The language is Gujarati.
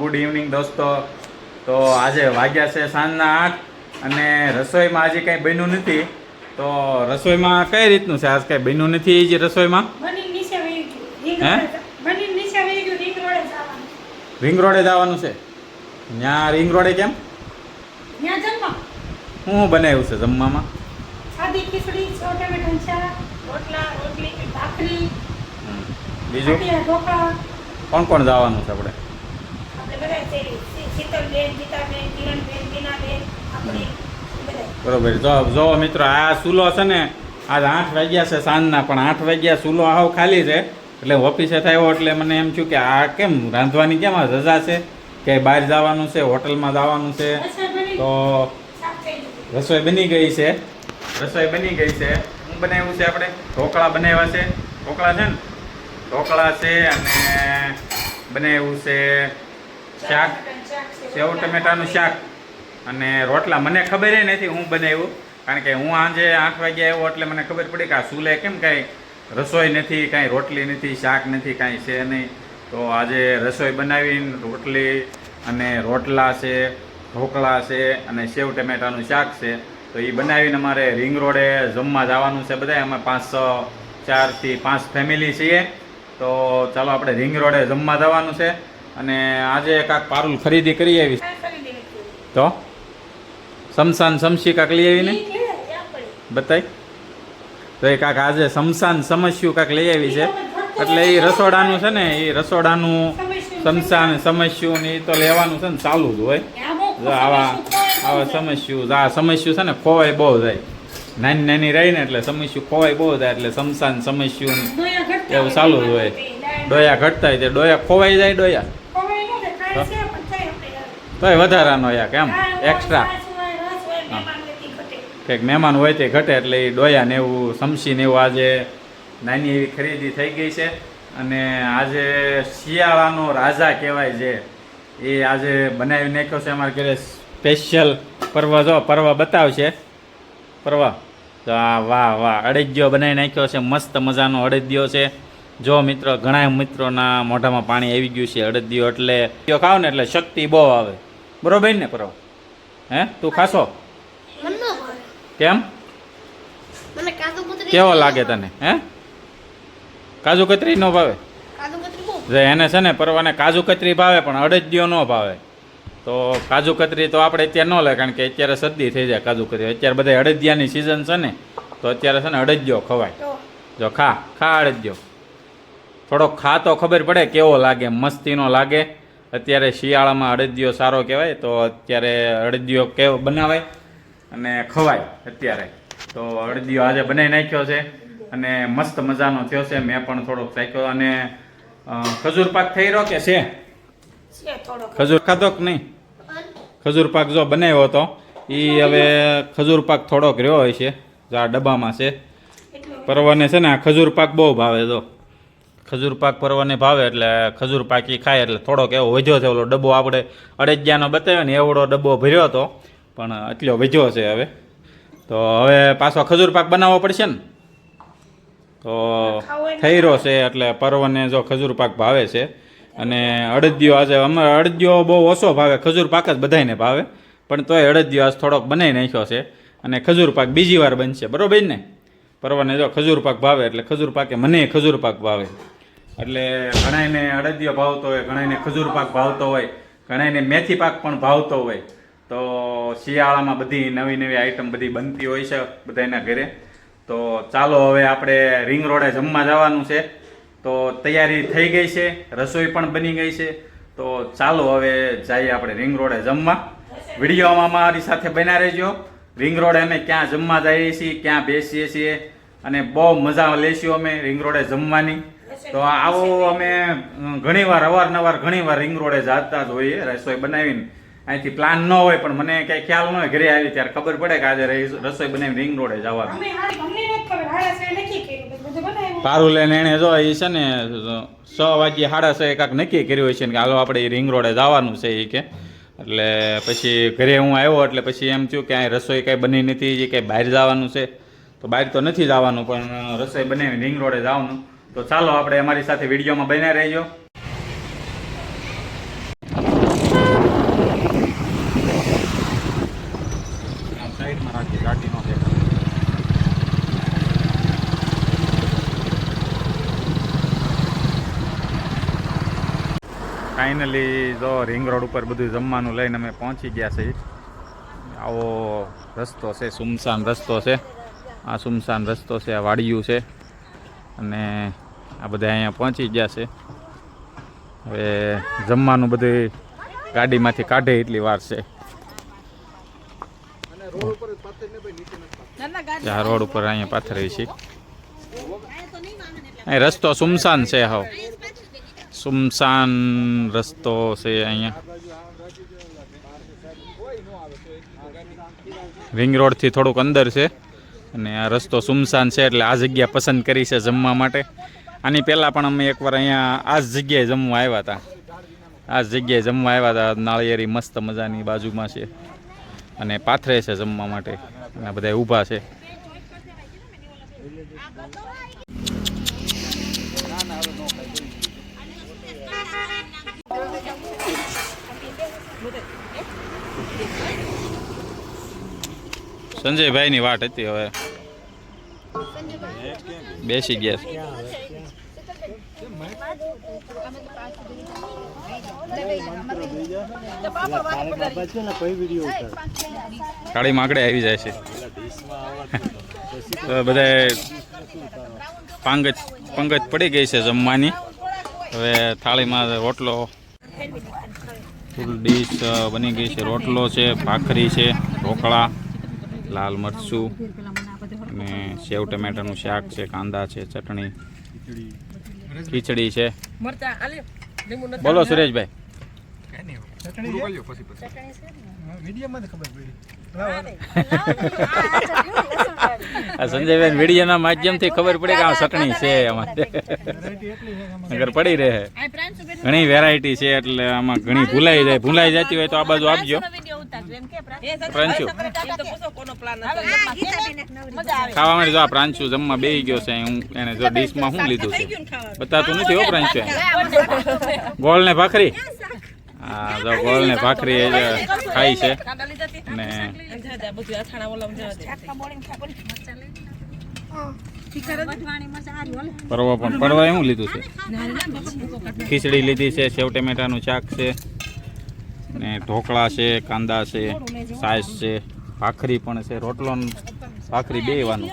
ગુડ ઇવનિંગ દોસ્તો. તો આજે વાગ્યા છે સાંજના આઠ અને રસોઈમાં આજે કંઈ બન્યું નથી. તો રસોઈમાં કઈ રીતનું છે? આજ કંઈ બન્યું નથી જે રસોઈમાં. રીંગ હે? રોડે- રીંગ રોડે જવાનું. છે? ત્યાં રિંગ રોડે કેમ? હું શું બનાવ્યું છે જમવામાં. બીજું? કોણ કોણ જવાનું છે આપણે? બરોબર. જો જો મિત્રો, આ સુલો છે ને, આજ આઠ વાગ્યા છે સાંજના, પણ આઠ વાગ્યા સુલો આવો ખાલી છે. એટલે ઓફિસે થયો એટલે મને એમ થયું કે આ કેમ રાંધવાની કેમ રજા છે? કે બહાર જવાનું છે, હોટલમાં જવાનું છે? તો. રસોઈ બની ગઈ છે. રસોઈ બની ગઈ છે. શું બનાવ્યું છે આપણે? ઢોકળા બનાવ્યા છે. ઢોકળા છે ને? ઢોકળા છે અને બનાવ્યું છે શાક. સેવ ટમેટાનું શાક અને રોટલા. મને ખબર નથી હું બનાવ્યું, કારણ કે હું આજે આઠ વાગે આવ્યો એટલે મને ખબર પડી કે આ સુલે કેમ કાંઈ રસોઈ નથી, કાંઈ રોટલી નથી, શાક નથી, કાંઈ છે નહીં. તો આજે રસોઈ બનાવીને રોટલી અને રોટલા છે, ઢોકળા છે અને સેવ ટમેટાનું શાક છે. તો એ બનાવીને અમારે રિંગ રોડે જમવા જવાનું છે બધા અમે પાંચ છ ચારથી પાંચ ફેમિલી છીએ. તો ચાલો આપણે રિંગ રોડે જમવા જવાનું છે. અને આજે કાંક પારુલ ખરીદી કરી આવી. તો? સમસાન સમસી કાંક લઈ આવીને. બતાય. તો એ કાંક આજે સમસાન સમસ્યું કાંક લઈ આવી છે. એટલે એ રસોડાનું છે ને એ રસોડાનું સમસાન સમસ્યું ને એ તો લેવાનું છે ને ચાલુ જ હોય. આવા આવા સમસ્યું આ સમસ્યું છે ને ખોવાય બહુ જાય. નાની નાની રહી ને એટલે સમસ્યું ખોવાય બહુ જાય એટલે સમસાન સમસ્યું એવું ચાલુ જ હોય. ડોયા ઘટતા હોય તે ડોયા ખોવાઈ જાય ડોયા. તોય વધારાનો યાક એમ એક્સ્ટ્રા. કંઈક મહેમાન હોય તે ઘટે એટલે એ ડોયા ને એવું સમસી ને એવું આજે નાની એવી ખરીદી થઈ ગઈ છે. અને આજે શિયાળાનો રાજા કહેવાય છે એ આજે બનાવી નાખ્યો છે અમારા ઘરે સ્પેશિયલ પર્વ. જો પર્વ બતાવશે. પર્વ. તો આ વાહ વાહ અડદિયો બનાવી નાખ્યો છે મસ્ત મજાનો અડદિયો છે. જો મિત્રો ઘણા મિત્રોના મોઢામાં પાણી આવી ગયું છે અડદિયો એટલે ખાવ ને એટલે શક્તિ બહુ આવે. બરોબર ને પર્વ હે? તું ખાશો. કેમ? કેવો લાગે તને? હે? કાજુ કતરી નો ભાવે? એને છે ને પરવાને કાજુ કતરી ભાવે પણ અડદિયો ન ભાવે. તો કાજુ કતરી તો આપણે અત્યારે ન લે કારણ કે અત્યારે શરદી થઈ જાય કાજુ કતરી. અત્યારે બધા અડદિયાની સિઝન છે ને તો અત્યારે છે ને અડદિયો ખવાય. જો ખા ખા અડદિયો. થોડોક ખા તો ખબર પડે કેવો લાગે મસ્તીનો લાગે. અત્યારે શિયાળામાં અડદિયો સારો કહેવાય તો અત્યારે અડદિયો કેવો બનાવાય અને ખવાય અત્યારે. તો અડદિયો આજે બનાવી નાખ્યો છે અને મસ્ત મજાનો થયો છે મેં પણ થોડોક ચાખ્યો અને ખજૂર પાક થઈ રહ્યો કે છે? છે ખજૂર ખાધો કે નહીં? ખજૂર પાક જો બનાવ્યો હતો એ હવે ખજૂર પાક થોડોક રહ્યો હોય છે જો આ ડબ્બામાં છે. પરવાને છે ને આ ખજૂર પાક બહુ ભાવે જો. ખજૂર પાક પર્વને ભાવે એટલે ખજૂર પાકી ખાય એટલે થોડોક એવો વધ્યો છે, ઓલો ડબ્બો આપણે અડદિયાનો બતાવ્યો ને, એવડો ડબ્બો ભર્યો હતો, પણ એટલો વધ્યો છે હવે. તો હવે પાછો ખજૂર પાક બનાવવો પડશે ને? તો થઈ રહ્યો છે એટલે પર્વને જો ખજૂર પાક ભાવે છે, અને અડદિયો આજે અમારે અડદિયો બહુ ઓછો ભાવે, ખજૂર પાક જ બધાયને ભાવે, પણ તોય અડદિયો આજ થોડોક બનાવી નાખ્યો છે, અને ખજૂર પાક બીજી વાર બનશે. બરોબર ને? પર્વને જો ખજૂર પાક ભાવે એટલે ખજૂર પાકે, મને ખજૂર પાક ભાવે. એટલે ઘણાયને અડદિયો ભાવતો હોય, ઘણાયને ખજૂર પાક ભાવતો હોય, ઘણાયને મેથી પાક પણ ભાવતો હોય. તો શિયાળામાં બધી નવી નવી આઈટમ બધી બનતી હોય છે બધાના ઘરે. તો ચાલો હવે આપણે રિંગ રોડે જમવા જવાનું છે. તો તૈયારી થઈ ગઈ છે, રસોઈ પણ બની ગઈ છે. તો ચાલો હવે જઈએ આપણે રિંગ રોડે જમવા. વિડીયોમાં મારી સાથે બન્યા રહેજો. રિંગ રોડે અમે ક્યાં જમવા જઈએ છીએ, ક્યાં બેસીએ છીએ, અને બહુ મજા લેશું અમે રિંગ રોડે જમવાની. તો આવો અમે ઘણીવાર અવારનવાર ઘણીવાર રિંગ રોડે જતા જ હોઈએ રસોઈ બનાવીને અહીંથી પ્લાન ન હોય પણ મને કઈ ખ્યાલ ન હોય ઘરે આવી ત્યારે ખબર પડે કે આજે રસોઈ બનાવીને રિંગ રોડે જવાનું અમે લઈને અમને નથી ખબર. હાડા છે નક્કી કર્યું. બધું બનાવ્યું. પારુલ એને એને જો એ છે ને છ વાગ્યે સાડા છ કાંક નક્કી કર્યું હોય છે ને કે હાલો આપણે રિંગ રોડે જવાનું છે એ કે એટલે પછી ઘરે હું આવ્યો એટલે પછી એમ થયું કે અહીં રસોઈ કાંઈ બની નથી જે કાંઈ બહાર જવાનું છે તો બહાર તો નથી જવાનું પણ રસોઈ બનાવી રિંગ રોડે જવાનું તો ચાલો આપણે અમારી સાથે વિડીયોમાં બન્યા રહેજો. સાઈડમાં રાખી ગાડીનો દેખાવ ફાઇનલી જો રિંગ રોડ ઉપર બધું જમવાનું લઈને અમે પહોંચી ગયા છીએ. આવો રસ્તો છે, સુમસાન રસ્તો છે. આ સુમસાન રસ્તો છે, આ વાડિયું છે. અને આ બધા અહીંયા પહોંચી ગયા છે. હવે જમવાનું બધું ગાડીમાંથી કાઢે એટલી વાર છે. આ રોડ ઉપર અહીંયા પાથરી છે. અહીં રસ્તો સુમસાન છે હાવ. સુમસાન રસ્તો છે અહીંયા. રિંગ રોડથી થોડુંક અંદર છે. અને આ રસ્તો સુમસાન છે એટલે આ જગ્યા પસંદ કરી છે જમવા માટે. આની પહેલાં પણ અમે એકવાર અહીંયા આ જ જગ્યાએ જમવા આવ્યા હતા. આ જગ્યાએ જમવા આવ્યા હતા. નાળિયેરી મસ્ત મજાની બાજુમાં છે. અને પાથરે છે જમવા માટે. અને બધા ઊભા છે. સંજયભાઈની વાટ હતી હવે. બેસી ગયા. કાળી માકડે આવી જાય છે. તો બધાએ પાંગજ પંગજ પડી ગઈ છે જમવાની. હવે થાળીમાં રોટલો. ફૂલ ડીશ બની ગઈ છે. રોટલો છે, ભાખરી છે, ઢોકળા, લાલ મરચું અને સેવ ટમેટાનું શાક છે, કાંદા છે, ચટણી. ખીચડી. છે. બોલો સુરેશભાઈ. આ સંજયભાઈ વિડીયોના માધ્યમથી ખબર પડે કે આ ચટણી છે અમારે નગર પડી રહે. ઘણી વેરાયટી છે એટલે આમાં ઘણી ભૂલાઈ જાય. ભૂલાઈ જતી હોય તો આ બાજુ આપજો. પ્રાંચુ ખાવા માટે જો આ પ્રાંચુ જમવા બેહી ગયો છે હું એને જો ડીશમાં શું લીધું છે? બતાતું નથી હો પ્રાંચુ ગોળ ને ભાખરી? હા જો ગોળ ને ભાખરી ખાઈ છે. ને પરવા પણ પરવા શું લીધું છે? ખીચડી લીધી છે સેવ ટમેટાનું શાક છે. ને ઢોકળા છે કાંદા છે સાસ છે ભાખરી પણ છે રોટલો ભાખરી બે વાનું